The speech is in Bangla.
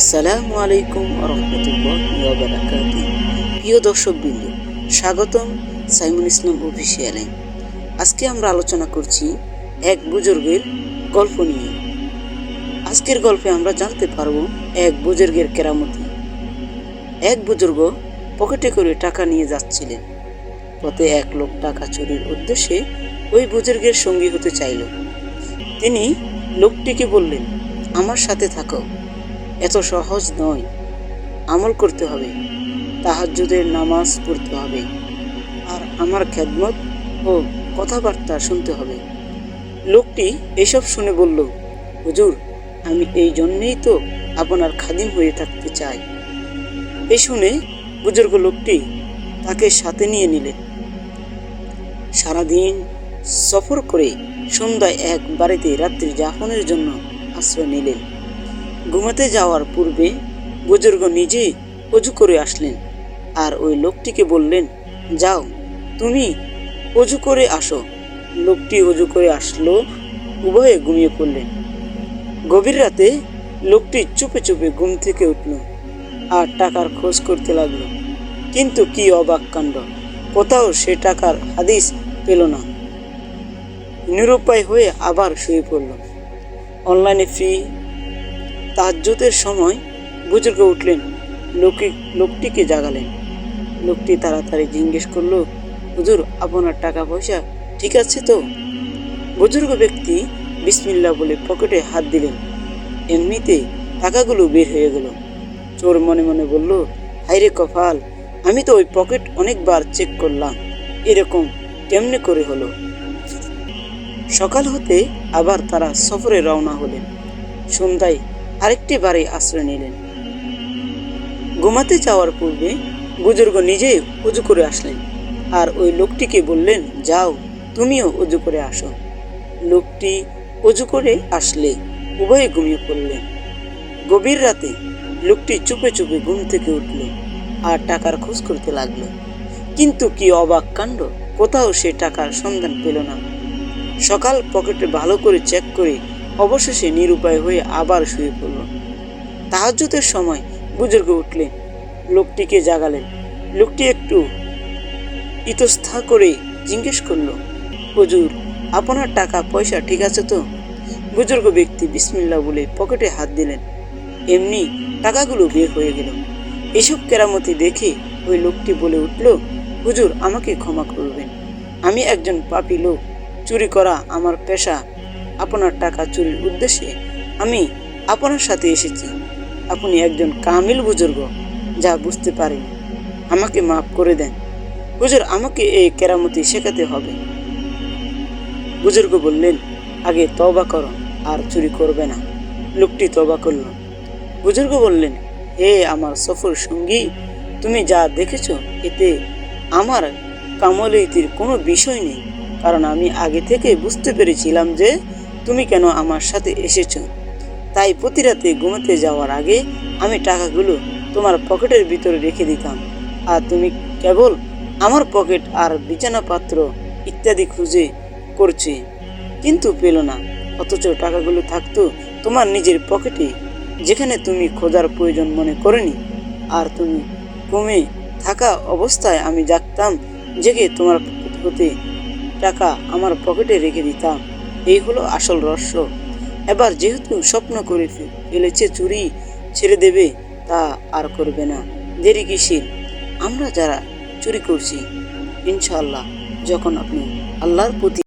আসসালামু আলাইকুম রহমতুল্লাহ প্রিয় দর্শকবৃন্দ, স্বাগতম সাইমুল ইসলাম অফিসিয়ালে। আজকে আমরা আলোচনা করছি এক বুজুর্গের গল্প নিয়ে। আজকের গল্পে আমরা জানতে পারব এক বুজুর্গের কেরামতি। এক বুজুর্গ পকেটে করে টাকা নিয়ে যাচ্ছিলেন। পথে এক লোক টাকা চুরির উদ্দেশ্যে ওই বুজুর্গের সঙ্গী হতে চাইল। তিনি লোকটিকে বললেন, আমার সাথে থাকো। এত সহজ নয়। আমল করতে হবে, তাহাজ্জুদের নামাজ পড়তে হবে, আর আমার খেদমত ও কথাবার্তা শুনতে হবে। লোকটি এসব শুনে বলল, হুজুর, আমি এই জন্যেই তো আপনার খাদিম হয়ে থাকতে চাই। এ শুনে বুজুর্গ লোকটি তাকে সাথে নিয়ে নিলেন। সারাদিন সফর করে সন্ধ্যায় এক বাড়িতে রাত্রি যাপনের জন্য আশ্রয় নিলেন। ঘুমাতে যাওয়ার পূর্বে বুজুর্গ নিজে অজু করে আসলেন। আর ওই লোকটিকে বললেন, যাও, তুমি অজু করে আসো। লোকটি অজু করে আসলো, উভয়ে ঘুমিয়ে পড়লেন। গভীর রাতে লোকটি চুপে চুপে ঘুম থেকে উঠল আর টাকার খোঁজ করতে লাগল। কিন্তু কি অবাক কাণ্ড, কোথাও সে টাকার হাদিস পেল না। নিরুপায় হয়ে আবার শুয়ে পড়ল। অনলাইনে ফ্রি তাজ্জুদের সময় বুজুর্গ উঠলেন, লোকে, লোকটিকে জাগালেন। লোকটি তাড়াতাড়ি জিজ্ঞেস করল, হুজুর, আপনার টাকা পয়সা ঠিক আছে তো? বুজুর্গ ব্যক্তি বিসমিল্লা বলে পকেটে হাত দিলেন। এমনিতে টাকাগুলো বের হয়ে গেল। চোর মনে মনে বলল হাইরে কপাল, আমি তো ওই পকেট অনেকবার চেক করলাম, এরকম কেমনে করে হলো? সকাল হতে আবার তারা সফরে রওনা হলেন। সন্ধ্যায় আরেকটি বাড়ি আশ্রয় নিলেন। ঘুমাতে যাওয়ার পূর্বে বুজুর্গ নিজেই উজু করে আসলেন। আর ওই লোকটিকে বললেন, যাও, তুমিও উজু করে আসো। লোকটি উজু করে আসলে উভয়ে ঘুমিয়ে পড়লেন। গভীর রাতে লোকটি চুপে চুপে ঘুম থেকে উঠল আর টাকার খোঁজ করতে লাগল। কিন্তু কি অবাক কাণ্ড, কোথাও সে টাকার সন্ধান পেল না। সকাল পকেটে ভালো করে চেক করে অবশেষে নিরুপায় হয়ে আবার শুয়ে পড়ল। তাহাজ্জুদের সময় বুজুর্গ উঠলেন, লোকটিকে জাগালেন। লোকটি একটু ইতস্থা করে জিজ্ঞেস করল, হুজুর, আপনার টাকা পয়সা ঠিক আছে তো? বুজুর্গ ব্যক্তি বিসমিল্লা বলে পকেটে হাত দিলেন। এমনি টাকাগুলো বের হয়ে গেল। এসব কেরামতি দেখে ওই লোকটি বলে উঠল, হুজুর, আমাকে ক্ষমা করবেন। আমি একজন পাপী লোক। চুরি করা আমার পেশা। আপনার টাকা চুরির উদ্দেশ্যে আমি আপনার সাথে এসেছি। আপনি একজন কামিল বুজুর্গ, যা বুঝতে পারেন। আমাকে মাফ করে দেন। হুজুর, আমাকে এই কেরামতি শেখাতে হবে। বুজুর্গ বললেন, আগে তবা করো, আর চুরি করবে না। লোকটি তবা করল। বুজুর্গ বললেন, হে আমার সফর সঙ্গী, তুমি যা দেখেছ, এতে আমার কামলীতির কোনো বিষয় নেই। কারণ আমি আগে থেকে বুঝতে পেরেছিলাম যে তুমি কেন আমার সাথে এসেছ? তাই প্রতি রাতে ঘুমাতে যাওয়ার আগে আমি টাকাগুলো তোমার পকেটের ভিতরে রেখে দিতাম। আর তুমি কেবল আমার পকেট আর বিছানাপাত্র ইত্যাদি খুঁজে করছে, কিন্তু পেল না। অথচ টাকাগুলো থাকতো তোমার নিজের পকেটে, যেখানে তুমি খোঁজার প্রয়োজন মনে করেনি। আর তুমি কমে থাকা অবস্থায় আমি জাগতাম, জেগে তোমার হতে টাকা আমার পকেটে রেখে দিতাম। এই হলো আসল রহস্য। এবার যেহেতু স্বপ্ন করে ফেলেছে চুরি, ছেড়ে দেবে, তা আর করবে না। দেরি কিসের? আমরা যারা চুরি করছি ইনশাল্লাহ যখন আপনি আল্লাহর প্রতি